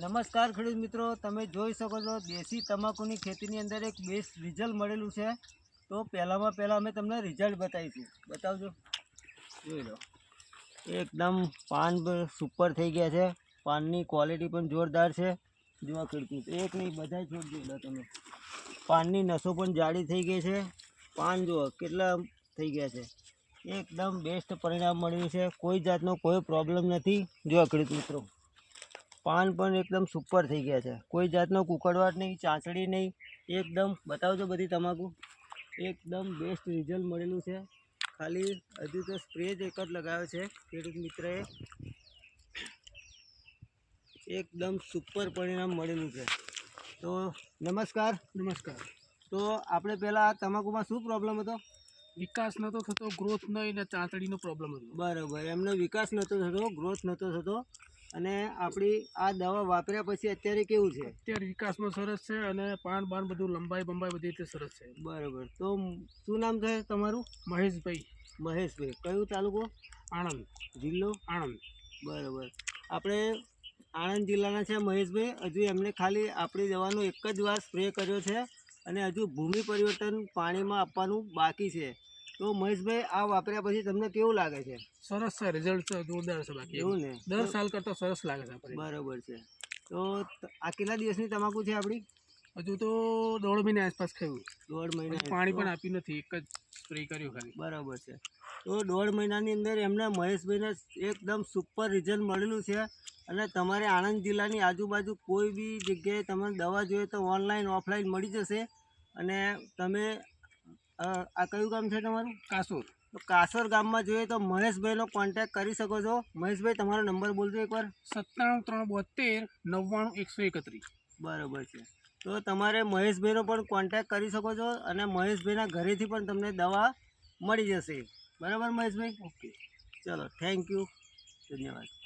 નમસ્કાર ખેડૂત મિત્રો, તમે જોઈ શકો છો દેશી તમાકુની ખેતીની અંદર એક બેસ્ટ રિઝલ્ટ મળેલું છે. તો પહેલાંમાં પહેલાં અમે તમને રિઝલ્ટ બતાવીશું. બતાવજો. જોઈ લો. એકદમ પાન સુપર થઈ ગયા છે. પાનની ક્વોલિટી પણ જોરદાર છે. જોવા ખેડૂત એક નહીં બધા છોડ જોઈ લો તમે. પાનની નસો પણ જાડી થઈ ગઈ છે. પાન જુઓ, કેટલા થઈ ગયા છે. એકદમ બેસ્ટ પરિણામ મળ્યું છે. કોઈ જાતનો કોઈ પ્રોબ્લેમ નથી. જોવા ખેડૂત મિત્રો. પાન પણ એકદમ સુપર થઈ ગયા છે. કોઈ જાતનો કુકડવાટ નહીં ચાંચડી નહીં. એકદમ બતાવજો બધી તમાકુ. એકદમ બેસ્ટ રિઝલ્ટ મળેલું છે. ખાલી હજુ તો સ્પ્રે જ એક જ લગાવ્યો છે ખેડૂત મિત્રએ. એકદમ સુપર પરિણામ મળેલું છે. તો નમસ્કાર. નમસ્કાર. તો આપણે પહેલાં આ તમાકુમાં શું પ્રોબ્લેમ હતો? વિકાસ નહોતો થતો ગ્રોથ નહીં ને ચાંતડીનો પ્રોબ્લેમ હતો. બરાબર એમનો વિકાસ નહોતો થતો ગ્રોથ નહોતો થતો. અને આપણી આ દવા વાપર્યા પછી અત્યારે કેવું છે? અત્યારે વિકાસમાં સરસ છે અને પાન બાન બધું લંબાઈ બંબાઈ બધી રીતે સરસ છે. બરાબર. તો શું નામ છે તમારું? મહેશભાઈ. મહેશભાઈ. કયું તાલુકો? આણંદ. જિલ્લો? આણંદ. બરાબર. આપણે આણંદ જિલ્લાના છે મહેશભાઈ. હજુ એમને ખાલી આપણી દવાનો એક જ વાર સ્પ્રે કર્યો છે અને હજુ ભૂમિ પરિવર્તન પાણીમાં આપવાનું બાકી છે. તો મહેશભાઈ આ વાપર્યા પછી તમને કેવું લાગે છે? સરસ છે રિઝલ્ટ છે જોરદાર છે બાકી. એવું ને? દર સાલ કરતાં સરસ લાગે છે આપણે બરાબર છે. તો આ કેટલા દિવસની તમાકુ છે આપણી? હજુ તો દોઢ મહિના આસપાસ ખાયું દોઢ મહિના પાણી પણ આપ્યું નથી એક જ સ્પ્રે કર્યું ખાલી. બરાબર છે. તો દોઢ મહિનાની અંદર એમને મહેશભાઈને એકદમ સુપર રિઝલ્ટ મળેલું છે. અને તમારે આણંદ જિલ્લાની આજુબાજુ કોઈ બી જગ્યાએ તમારે દવા જોઈએ તો ઓનલાઈન ઓફલાઈન મળી જશે. અને તમે આ કયું ગામ છે તમારું? કાસોર. તો કાસોર ગામમાં જોઈએ તો મહેશભાઈનો કોન્ટેક્ટ કરી શકો છો. મહેશભાઈ તમારો નંબર બોલજો એકવાર. સત્તાણું ત્રણ બોતેર નવ્વાણું એકસો એકત્રીસ. બરાબર છે. તો તમારે મહેશભાઈનો પણ કોન્ટેક્ટ કરી શકો છો અને મહેશભાઈના ઘરેથી પણ તમને દવા મળી જશે. બરાબર મહેશભાઈ? ઓકે. ચલો થેન્ક યુ ધન્યવાદ.